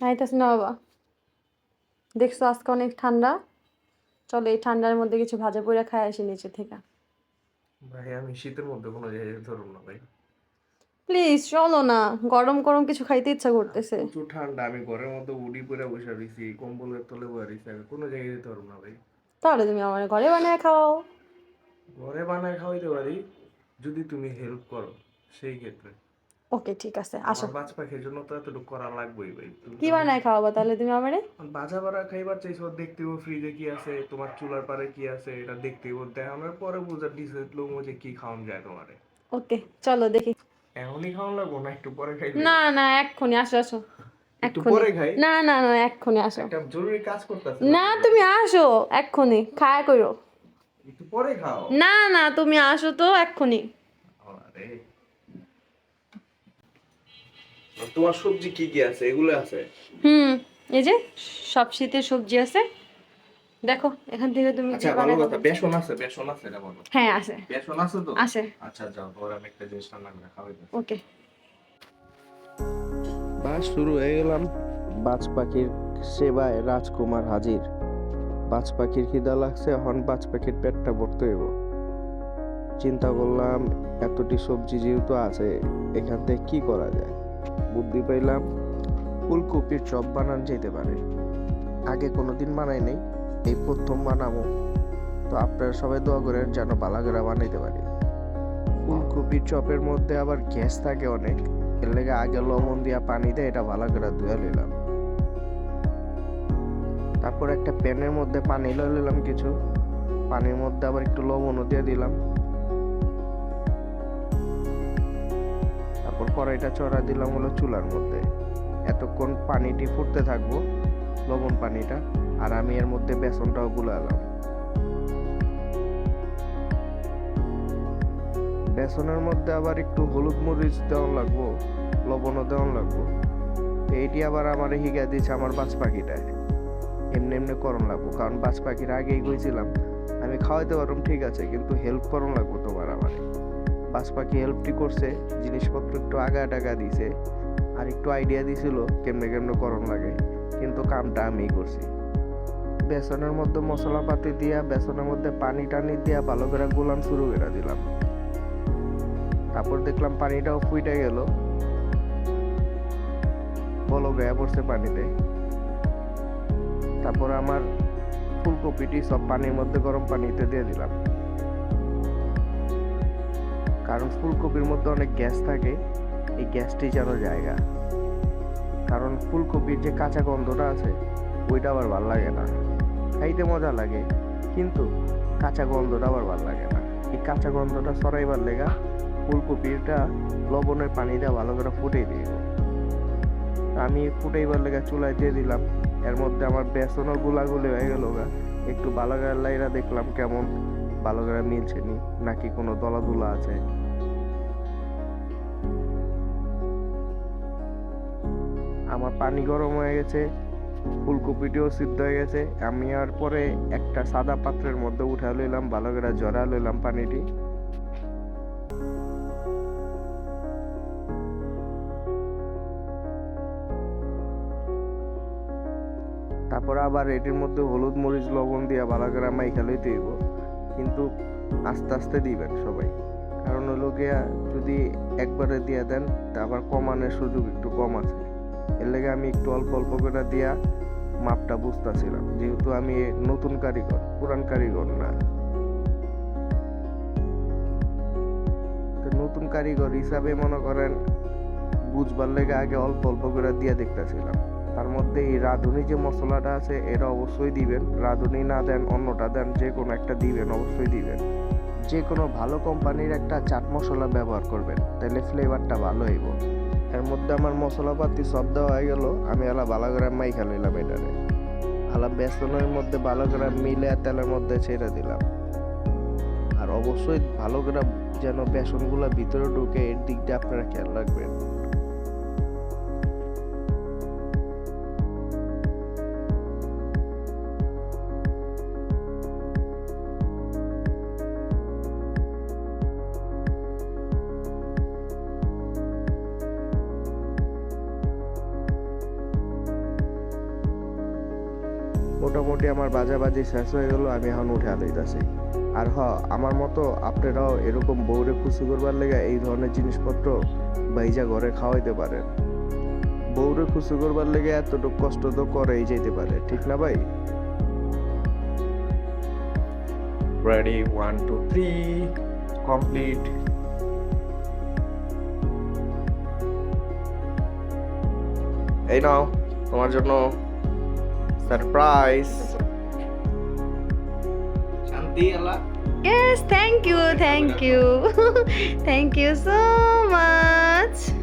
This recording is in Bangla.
আইতাছি না বাবা। দেখছ আজকে অনেক ঠান্ডা। চলো এই ঠান্ডার মধ্যে কিছু ভাজা পোড়া খাই আসি নিচে থেকে। ভাই আমি শীতের মধ্যে কোনো জায়গায় ধরুন না ভাই। প্লিজ চলো না। গরম গরম কিছু খাইতে ইচ্ছা করতেছে। প্রচুর ঠান্ডা আমি ঘরের মধ্যে উডি পরে বসে রয়েছি কম্বলের তলে বসে রয়েছি আমি কোনো জায়গায় যেতে পারব না ভাই। তাহলে তুমি আমার ঘরে বানায় খাও। ঘরে বানায় খাওয়াইতে পারি যদি তুমি হেল্প করো সেই ক্ষেত্রে। ওকে ঠিক আছে আসো। আমার বাজ পাখির জন্য তো এতটুকু করা লাগবেই ভাই। কি বানায় খাওয়াবো তাহলে তুমি আমারে? বাজা বাড়া খাইবার চাইছো দেখতে হইব ফ্রিজে কি আছে তোমার চুলার পারে কি আছে এটা দেখতে হইব। দেখানোর পরে বুঝার ডিসাইড লোক যে কি খাওয়ান যায় তোমারে। ওকে চলো দেখি। এমনই খাওয়ান লাগবো না একটু পরে খাই না না এক্ষুনি আসো আসো। একটু পরে খাই? না না না এক্ষুনি আসো। একটা জরুরি কাজ করতেছে না তুমি আসো এক্ষুনি খায় করো একটু পরে খাও। না না তুমি আসো তো এক্ষুনি। আরে। তোমার সবজি কি কি আছে? এগুলো আছে? হুম এই যে সব শীতের সবজি আছে। দেখো এখান থেকে তুমি আচ্ছা ভালো কথা বেসন আছে বেসন আছে এটা বলো। হ্যাঁ আছে। বেসন আছে তো? আছে। আচ্ছা যাও আমি একটা জিনিস রান্না করে খাওয়াই ওকে। বাস শুরু হয়ে গেলাম। বাজ পাখির সেবায় রাজকুমার হাজির। বাজ পাখির খিদা লাগছে এখন বাজ পাখির পেটটা ভরতে হইব। চিন্তা করলাম এতটি সবজি যেহেতু আছে এখান থেকে কি করা যায়? বুদ্ধি পাইলাম, ফুলকপির চপ বানান যেতে পারে। আগে কোনোদিন বানাই নাই, এই প্রথম বানাবো। তো আপনারা সবাই দোয়া করেন যেন বালাগড়া বানাইতে পারি। ফুলকপির চপের মধ্যে আবার গ্যাস থাকে অনেক, এর লেগে আগে লবণ দিয়া পানি দিয়ে এটা ভালো করে ধুয়ে নিলাম তারপর একটা প্যানের মধ্যে পানি লয়ে নিলাম কিছু। পানির মধ্যে আবার একটু লবণও দিয়ে দিলাম। তারপর কড়াইটা চড়া দিলাম হলো চুলার মধ্যে। এতক্ষণ পানিটি ফুটতে থাকব, লবণ পানিটা, আর আমি এর মধ্যে বেসনটাও গুলালাম বেসনের মধ্যে আবার একটু হলুদ মরিচ দেওয়ান লাগবো, লবণও দেওয়ান লাগবো। এইটি আবার আমার হিগা দিচ্ছে আমার বাজ পাখিটায় এমনি এমনি করণ লাগবো, কারণ বাজ পাখির আগেই গইছিলাম আমি খাওয়াইতে পারলাম ঠিক আছে, কিন্তু হেল্প করণ লাগবো তোমার আমার। বাজ পাখি হেল্পটি করছে, জিনিসপত্র একটু আগা টাকা দিছে, আর একটু আইডিয়া দিছিল কেমনে কেমনে করণ লাগে, কিন্তু কামটা আমিই করছি। বেসনের মধ্যে মশলাপাতি দিয়া, বেসনের মধ্যে পানি টানি দিয়া ভালো করে গোলান শুরু করে দিলাম। তারপর দেখলাম পানিটাও ফুইটে গেল। বলো গায়ে পড়ছে পানিতে। তারপর আমার ফুলকপিটি সব পানির মধ্যে গরম পানিতে দিয়ে দিলাম। কারণ ফুলকপির মধ্যে অনেক গ্যাস থাকে, এই গ্যাসটি যেন জায়গা। কারণ ফুলকপির যে কাঁচা গন্ধটা আছে, ওইটা আবার ভালো লাগে না। খাইতে মজা লাগে, কিন্তু কাঁচা গন্ধটা আবার ভালো লাগে না। এই কাঁচা গন্ধটা সরাইবার লেগা ফুলকপিটা লবণের পানি ভালো করে ফুটিয়ে দিব। আমি ফুটাইবার লেগা চুলায় দিয়ে দিলাম, এর মধ্যে আমার বেসনও গুলাগুলি হয়ে গেল একটু ভালো করে লাইরা দেখলাম কেমন। ভালো করে মিলছে নি নাকি কোনো দলা দুলা আছে? আমার পানি গরম হয়ে গেছে, ফুলকপিটিও সিদ্ধ হয়ে গেছে। আমি আর পরে একটা সাদা পাত্রের মধ্যে উঠা লইলাম ভালো করে জড়া লইলাম পানিটি। তারপর আবার এটির মধ্যে হলুদ মরিচ, লবণ দিয়ে ভালো করে মাইখা লইতে হইব। কিন্তু আস্তে আস্তে দিবেন সবাই। কারণ হলো গিয়া যদি একবারে দিয়ে দেন, তা আবার কমানোর সুযোগ একটু কম আছে। এর লেগে আমি একটু অল্প অল্প করে দিয়া মাপটা বুঝতেছিলাম। যেহেতু আমি নতুন কারিগর, পুরান কারিগর না। নতুন কারিগর হিসাবে মনে করেন, বুঝবার লেগে আগে অল্প অল্প করে দিয়ে দেখতেছিলাম। তার মধ্যে এই রাঁধুনি যে মশলাটা আছে, এটা অবশ্যই দিবেন। রাঁধুনি না দেন, অন্যটা দেন, যে কোনো একটা দিবেন, অবশ্যই দিবেন। যে কোনো ভালো কোম্পানির একটা চাট মশলা ব্যবহার করবেন, তাহলে ফ্লেভারটা ভালো হইব। এর মধ্যে আমার মশলাপাতি সব দেওয়া হয়ে গেল, আমি আলা ভালো করে মাইখা লইলাম এটারে। আলা বেসনের মধ্যে ভালো করে মিলে তেলের মধ্যে ছেড়ে দিলাম। আর অবশ্যই ভালো করে যেন বেসনগুলো ভিতরে ঢুকে, এর দিকটা আপনারা খেয়াল রাখবেন। মোটামুটি আমার বাজাবাজি শেষ হয়ে গেল, আমি এখন উঠে আলাইতাছি। আর হ, আমার মতো আপনারাও এরকম বউরে খুশি করবার লেগে এই ধরনের জিনিসপত্র বাইজা ঘরে খাওয়াইতে পারেন। বউরে খুশি করবার লেগে এতটুকু কষ্ট তো করেই যেতে পারে, ঠিক না ভাই? Ready one two three complete এই নাও, তোমার জন্য surprise. Yes, thank you, thank you. thank you so much.